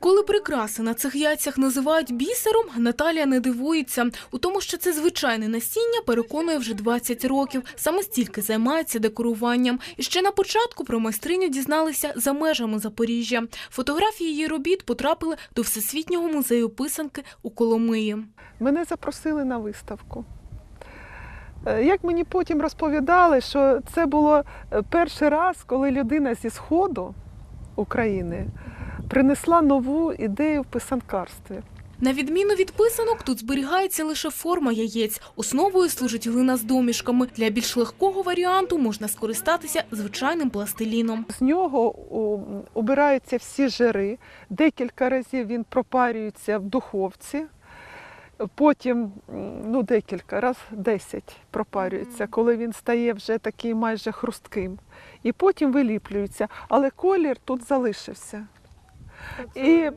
Коли прикраси на цих яйцях називають бісером, Наталія не дивується. У тому, що це звичайне насіння, переконує вже 20 років. Саме стільки займається декоруванням. І ще на початку про майстриню дізналися за межами Запоріжжя. Фотографії її робіт потрапили до Всесвітнього музею писанки у Коломиї. Мене запросили на виставку. Е, Як мені потім розповідали, що це було е, перший раз, коли людина зі Сходу України принесла нову ідею в писанкарстві. На відміну від писанок, тут зберігається лише форма яєць. Основою служить глина з домішками. Для більш легкого варіанту можна скористатися звичайним пластиліном. З нього у, убираються всі жири, декілька разів він пропарюється в духовці. Потім, ну декілька, раз 10 пропарюється, коли він стає вже такий майже хрустким. І потім виліплюється, але колір тут залишився. І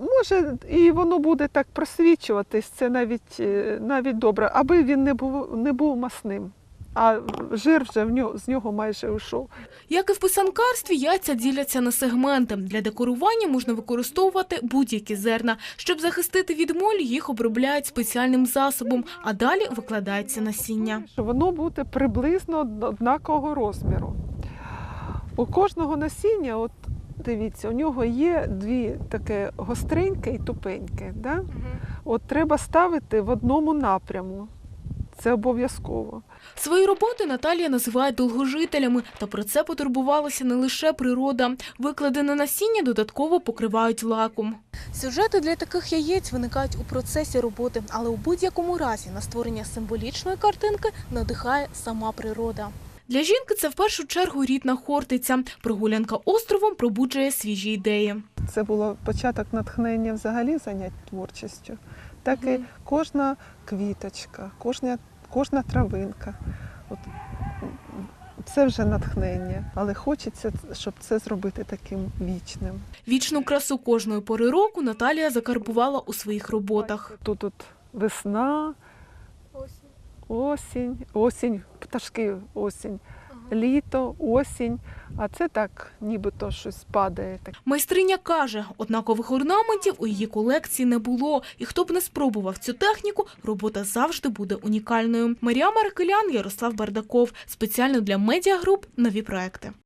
може, і воно буде так просвічуватись, це навіть, е, навіть добре, аби він не був, не був масним. А жир вже в нього, з нього майже йшов. Як і в писанкарстві, яйця діляться на сегменти. Для декорування можна використовувати будь-які зерна. Щоб захистити від молі, їх обробляють спеціальним засобом, а далі викладається насіння. воно буде приблизно однакового розміру. У кожного насіння, от дивіться, у нього є дві таке гостреньке і тупеньке. Да? От треба ставити в одному напряму. Це обов'язково. Свої роботи Наталія називає довгожителями, та про це потурбувалася не лише природа. Викладене насіння додатково покривають лаком. Сюжети для таких яєць виникають у процесі роботи, але у будь-якому разі на створення символічної картинки надихає сама природа. Для жінки це в першу чергу рідна Хортиця. Прогулянка островом пробуджує свіжі ідеї. Це було початок натхнення взагалі занять творчістю. Так і кожна квіточка, кожна, кожна травинка. От, це вже натхнення, але хочеться, щоб це зробити таким вічним. Вічну красу кожної пори року Наталія закарбувала у своїх роботах. Тут от весна, осінь, осінь, пташки осінь, літо, осінь. А це так, нібито щось падає. Так. Майстриня каже, однакових орнаментів у її колекції не було, і хто б не спробував цю техніку, робота завжди буде унікальною. Марія Маркелян, Ярослав Бардаков. Спеціально для медіагруп нові проекти.